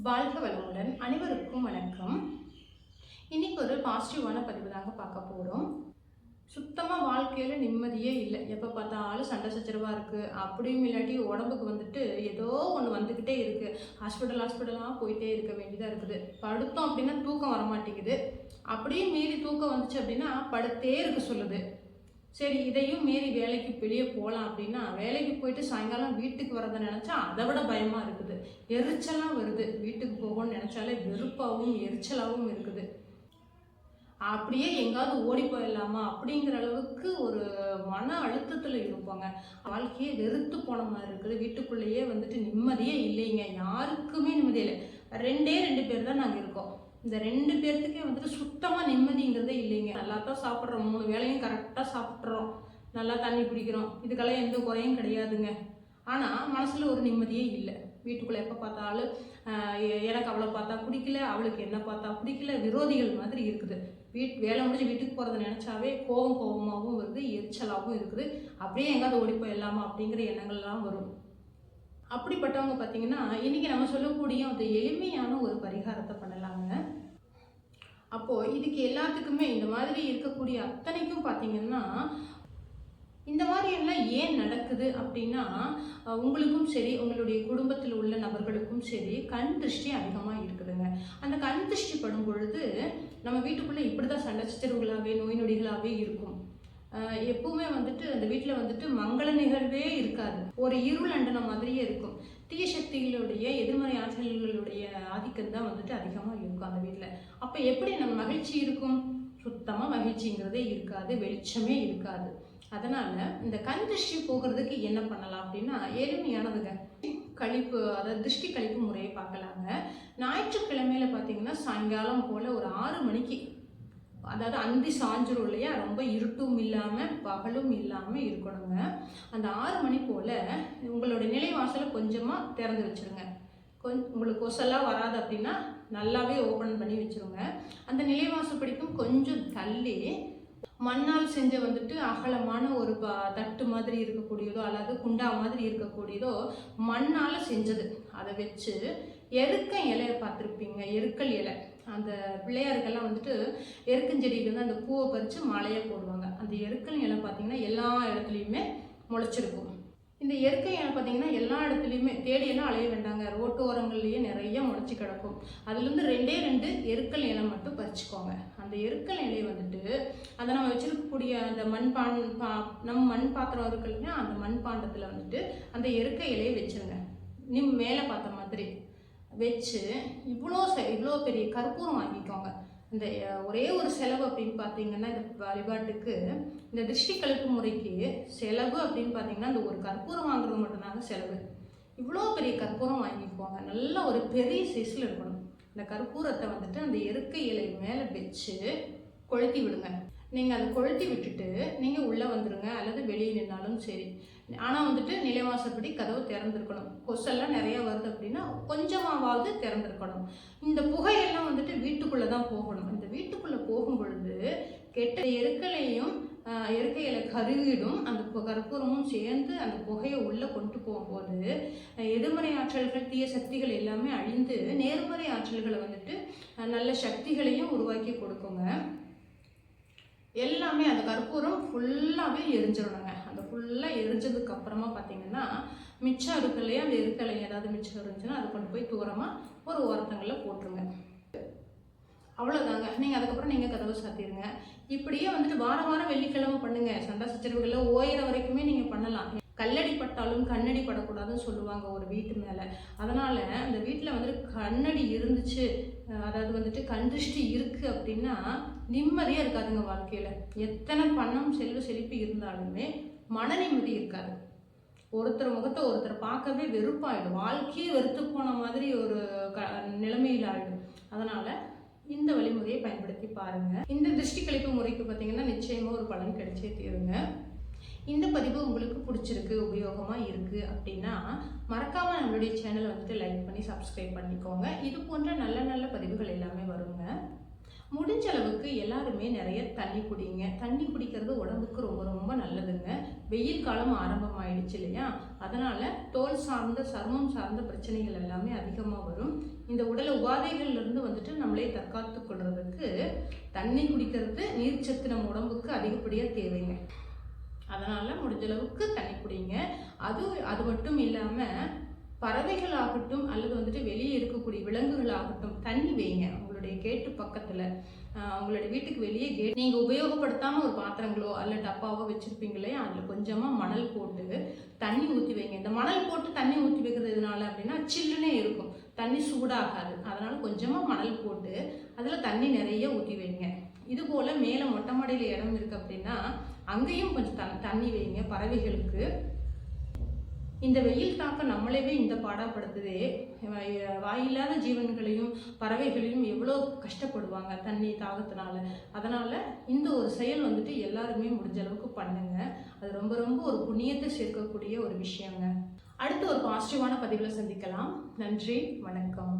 வாழ்க வளமுடன் அனைவருக்கும் வணக்கம். இன்னைக்கு ஒரு பாசிட்டிவான பதிவு தாங்க பார்க்க போகிறோம் சுத்தமாக வாழ்க்கையில் நிம்மதியே இல்லை. எப்போ பார்த்தாலும் சண்டை சச்சரவாக இருக்குது அப்படியும் இல்லாட்டி உடம்புக்கு வந்துட்டு ஏதோ ஒன்று வந்துக்கிட்டே இருக்குது ஹாஸ்பிட்டல் ஹாஸ்பிட்டலாக போயிட்டே இருக்க வேண்டியதாக இருக்குது. படுத்தோம் அப்படின்னா தூக்கம் வர மாட்டேங்குது அப்படியே மீறி தூக்கம் வந்துச்சு அப்படின்னா படுத்தே இருக்க சொல்லுது. சரி இதையும் மீறி வேலைக்கு வெளியே போகலாம் அப்படின்னா வேலைக்கு போயிட்டு சாயங்காலம் வீட்டுக்கு வரதை நினச்சா அதை விட பயமாக இருக்குது. எரிச்சலாக வருது. வீட்டுக்கு போகணும்னு நினச்சாலே வெறுப்பாகவும் எரிச்சலாகவும் இருக்குது. அப்படியே எங்காவது ஓடி போயிடலாமா அப்படிங்கிற அளவுக்கு ஒரு மன அழுத்தத்தில் இருப்பாங்க. வாழ்க்கையே வெறுத்து போன மாதிரி இருக்குது. வீட்டுக்குள்ளேயே வந்துட்டு நிம்மதியே இல்லைங்க. யாருக்குமே நிம்மதி இல்லை. ரெண்டே ரெண்டு பேர் தான் நாங்கள் இருக்கோம். இந்த ரெண்டு பேர்த்துக்கே வந்துட்டு சுத்தமாக நிம்மதிங்கிறதே இல்லைங்க. நல்லா தான் சாப்பிட்றோம். மூணு வேலையும் கரெக்டாக சாப்பிட்றோம். நல்லா தண்ணி குடிக்கிறோம். இதுக்கெல்லாம் எந்த குறையும் கிடையாதுங்க. ஆனால் மனசில் ஒரு நிம்மதியே இல்லை. வீட்டுக்குள்ளே எப்போ பார்த்தாலும் எனக்கு அவளை பார்த்தா பிடிக்கல அவளுக்கு என்ன பார்த்தா பிடிக்கல விரோதிகள் மாதிரி இருக்குது. வீட் வேலை முடிஞ்சு வீட்டுக்கு போகிறத நினச்சாவே கோபம் கோபமாகவும் வருது எரிச்சலாகவும் இருக்குது. அப்படியே எங்காவது ஓடி போயிடலாமா அப்படிங்கிற எண்ணங்கள்லாம் வரும். அப்படிப்பட்டவங்க பார்த்தீங்கன்னா இன்றைக்கி நம்ம சொல்லக்கூடிய அந்த எளிமையான ஒரு பரிகாரத்தை பண்ணலாங்க. அப்போது இதுக்கு எல்லாத்துக்குமே இந்த மாதிரி இருக்கக்கூடிய அத்தனைக்கும் பார்த்தீங்கன்னா இந்த மாதிரி எல்லாம் ஏன் நடக்குது அப்படின்னா உங்களுக்கும் சரி உங்களுடைய குடும்பத்தில் உள்ள நபர்களுக்கும் சரி கண் திருஷ்டி அதிகமாக இருக்குதுங்க. அந்த கண் திருஷ்டி படும் பொழுது நம்ம வீட்டுக்குள்ளே இப்படி தான் சண்டை சச்சரவுகளாகவே நோய் நொடிகளாகவே இருக்கும். எப்பவுமே வந்துட்டு அந்த வீட்டில் வந்துட்டு மங்கள நிகழ்வே இருக்காது. ஒரு இருள் அண்டன மாதிரியே இருக்கும். தீய சக்திகளுடைய எதிர்மறை ஆற்றல்களுடைய ஆதிக்கம் தான் வந்துட்டு அதிகமாக இருக்கும் அந்த வீட்டில் அப்போ எப்படி நம்ம மகிழ்ச்சி இருக்கும்? சுத்தமாக மகிழ்ச்சிங்கிறதே இருக்காது வெளிச்சமே இருக்காது. அதனால் இந்த கண் திருஷ்டி போகிறதுக்கு என்ன பண்ணலாம் அப்படின்னா எளிமையானதுங்க. கழிப்பு அதாவது திருஷ்டி கழிப்பு முறையை பார்க்கலாங்க. ஞாயிற்றுக்கிழமையில பார்த்தீங்கன்னா சாயங்காலம் போல் ஒரு ஆறு மணிக்கு அதாவது அந்தி சாஞ்சிரும் இல்லையா? ரொம்ப இருட்டும் இல்லாமல் பகலும் இல்லாமல் இருக்கணுங்க. அந்த ஆறு மணி போல் உங்களோட நிலைவாசலை கொஞ்சமாக திறந்து வச்சுருங்க. கொஞ்சம் உங்களுக்கு கொசெல்லாம் வராது அப்படின்னா நல்லாவே ஓப்பன் பண்ணி வச்சுருங்க. அந்த நிலைவாசல் படிக்கும் கொஞ்சம் தள்ளி மண்ணால் செஞ்ச வந்துட்டு அகலமான ஒரு ப தட்டு மாதிரி இருக்கக்கூடியதோ அல்லது குண்டா மாதிரி இருக்கக்கூடியதோ மண்ணால் செஞ்சது. அதை வச்சு எருக்க இலையை பார்த்துருப்பீங்க எருக்கல் இலை. அந்த பிள்ளையாருக்கெல்லாம் வந்துட்டு எருக்கஞ்செடியிலேருந்து அந்த பூவை பறித்து மலையை போடுவாங்க. அந்த எருக்கல் இலை பார்த்தீங்கன்னா எல்லா இடத்துலையுமே முளைச்சிருக்கும். இந்த இயற்கை இலை பார்த்தீங்கன்னா எல்லா இடத்துலையுமே தேடியெல்லாம் அலைய வேண்டாங்க. ரோட்டு ஓரங்கள்லேயே நிறைய முளைச்சி கிடக்கும். அதுலேருந்து ரெண்டே ரெண்டு எருக்கல் இலை மட்டும் பறிச்சுக்கோங்க. அந்த எருக்கல் இலையை வந்துட்டு அதை நம்ம வச்சிருக்கக்கூடிய அந்த மண்பான் பா நம்ம மண் பாத்திரம் இருக்கு இல்லையா? அந்த மண் பாண்டத்தில் வந்துட்டு அந்த எருக்க இலையை வச்சிருங்க. நிம் மேலே பார்த்த மாதிரி. வச்சு இவ்வளோ செ- இவ்வளோ பெரிய கற்பூரம் வாங்கிக்கோங்க. இந்த ஒரே ஒரு செலவு அப்படின்னு பார்த்தீங்கன்னா இந்த வழிபாட்டுக்கு இந்த திருஷ்டி கழிப்பு முறைக்கு செலவு அப்படின்னு பார்த்தீங்கன்னா இந்த ஒரு கற்பூரம் வாங்குறது மட்டும்தாங்க செலவு. இவ்வளோ பெரிய கற்பூரம் வாங்கிக்கோங்க. நல்ல ஒரு பெரிய சைஸில் இருக்கணும். இந்த கற்பூரத்தை வந்துட்டு அந்த எருக்கை இலை மேலே வச்சு கொளுத்தி விடுங்க. நீங்கள் அதை கொளுத்தி விட்டுட்டு நீங்கள் உள்ளே வந்துடுங்க அல்லது வெளியே நின்னாலும் சரி. ஆனால் வந்துட்டு நிலைவாசப்படி கதவு திறந்துருக்கணும். கொசெல்லாம் நிறையா வருது அப்படின்னா கொஞ்சமாவது திறந்துருக்கணும். இந்த புகையெல்லாம் வந்துட்டு வீட்டுக்குள்ளே தான் போகணும். இந்த வீட்டுக்குள்ளே போகும் பொழுது கெட்ட எருக்களையும் ஆஹ், எருக்கையில கருகிடும். அந்த கற்பூரமும் சேர்ந்து அந்த புகையை உள்ளே கொண்டு போகும்போது எதிர்மறை ஆற்றல்கள் தீய சக்திகள் எல்லாமே அழிந்து நேர்மறை ஆற்றல்களை வந்துட்டு நல்ல சக்திகளையும் உருவாக்கி கொடுக்குங்க. எல்லாமே அந்த கற்பூரம் ஃபுல்லாகவே எரிஞ்சிடணுங்க. அந்த ஃபுல்லாக எரிஞ்சதுக்கு அப்புறமா பார்த்தீங்கன்னா மிச்சம் இருக்கு இல்லையா அந்த இருக்கலை ஏதாவது மிச்சம் இருந்துச்சுன்னா அதை கொண்டு போய் தூரமாக ஒரு ஓரத்தங்களில் போட்டுருங்க. அவ்வளோதாங்க நீங்கள் அதுக்கப்புறம் நீங்கள் கதவை சாத்திடுங்க. இப்படியே வந்துட்டு வாரம் வாரம் வெள்ளிக்கிழமை பண்ணுங்க. சண்டை சச்சரவுகளில் ஓயிற வரைக்குமே நீங்கள் பண்ணலாம். கல்லடி பட்டாலும் கண்ணடி படக்கூடாதுன்னு சொல்லுவாங்க ஒரு வீட்டு மேலே. அதனால் அந்த வீட்டில் வந்துட்டு கண்ணடி இருந்துச்சு அதாவது வந்துட்டு கண் திருஷ்டி இருக்குது அப்படின்னா நிம்மதியாக இருக்காதுங்க வாழ்க்கையில். எத்தனை பணம் செல்வ செழிப்பு இருந்தாலுமே மன நிம்மதி இருக்காது. ஒருத்தர் முகத்தை ஒருத்தர் பார்க்கவே வெறுப்பாயிடும். வாழ்க்கையே வெறுத்து போன மாதிரி ஒரு க நிலைமையில் ஆயிடும். அதனால் இந்த வழிமுறையை பயன்படுத்தி பாருங்கள் இந்த திருஷ்டி கழிப்பு முறைக்கு பார்த்தீங்கன்னா நிச்சயமாக ஒரு பலன் கிடைச்சே தீருங்க. இந்த பதிவு உங்களுக்கு பிடிச்சிருக்கு உபயோகமாக இருக்கு அப்படின்னா மறக்காமல் நம்மளுடைய சேனலை வந்துட்டு லைக் பண்ணி சப்ஸ்கிரைப் பண்ணிக்கோங்க. இது போன்ற நல்ல நல்ல பதிவுகள் எல்லாமே வருங்க. முடிஞ்ச அளவுக்கு எல்லாருமே நிறைய தண்ணி குடிங்க. தண்ணி குடிக்கிறது உடம்புக்கு ரொம்ப ரொம்ப நல்லதுங்க. வெயில் காலம் ஆரம்பம் ஆயிடுச்சு இல்லையா? அதனால தோல் சார்ந்த சர்மம் சார்ந்த பிரச்சனைகள் எல்லாமே அதிகமாக வரும். இந்த உடல் உபாதைகள்ல இருந்து வந்துட்டு நம்மளே தற்காத்து கொள்றதுக்கு தண்ணி குடிக்கிறது நீர்ச்சத்து நம்ம உடம்புக்கு அதிகப்படியாக தேவைங்க. அதனால் முடிஞ்ச அளவுக்கு தண்ணி குடிங்க. அது அது மட்டும் இல்லாமல் பறவைகள் ஆகட்டும் அல்லது வந்துட்டு வெளியே இருக்கக்கூடிய விலங்குகள் ஆகட்டும் தண்ணி வைங்க. உங்களுடைய கேட்டு பக்கத்தில் உங்களுடைய வீட்டுக்கு வெளியே கேட் நீங்கள் உபயோகப்படுத்தாமல் ஒரு பாத்திரங்களோ அல்ல டப்பாவோ வச்சுருப்பீங்களே அதில் கொஞ்சமாக மணல் போட்டு தண்ணி ஊற்றி வைங்க. இந்த மணல் போட்டு தண்ணி ஊற்றி வைக்கிறது எதனால அப்படின்னா சில்லுனே இருக்கும். தண்ணி சூடாகாது. அதனால் கொஞ்சமாக மணல் போட்டு அதில் தண்ணி நிறைய ஊற்றி வைங்க. இது போல் மேலே மொட்டை மாடியில் இடம் இருக்குது அப்படின்னா அங்கேயும் கொஞ்சம் த தண்ணி வைங்க பறவைகளுக்கு. இந்த வெயில் தாக்கம் நம்மளவே இந்த பாடாப்படுத்துதே. வாயில்லாத ஜீவன்களையும் பறவைகளையும் எவ்வளோ கஷ்டப்படுவாங்க தண்ணி தாகத்தினால. அதனால் இந்த ஒரு செயல் வந்துட்டு எல்லாருமே முடிஞ்ச அளவுக்கு பண்ணுங்க. அது ரொம்ப ரொம்ப ஒரு புண்ணியத்தை சேர்க்கக்கூடிய ஒரு விஷயங்க. அடுத்து ஒரு பாசிட்டிவான பதிவில் சந்திக்கலாம். நன்றி வணக்கம்.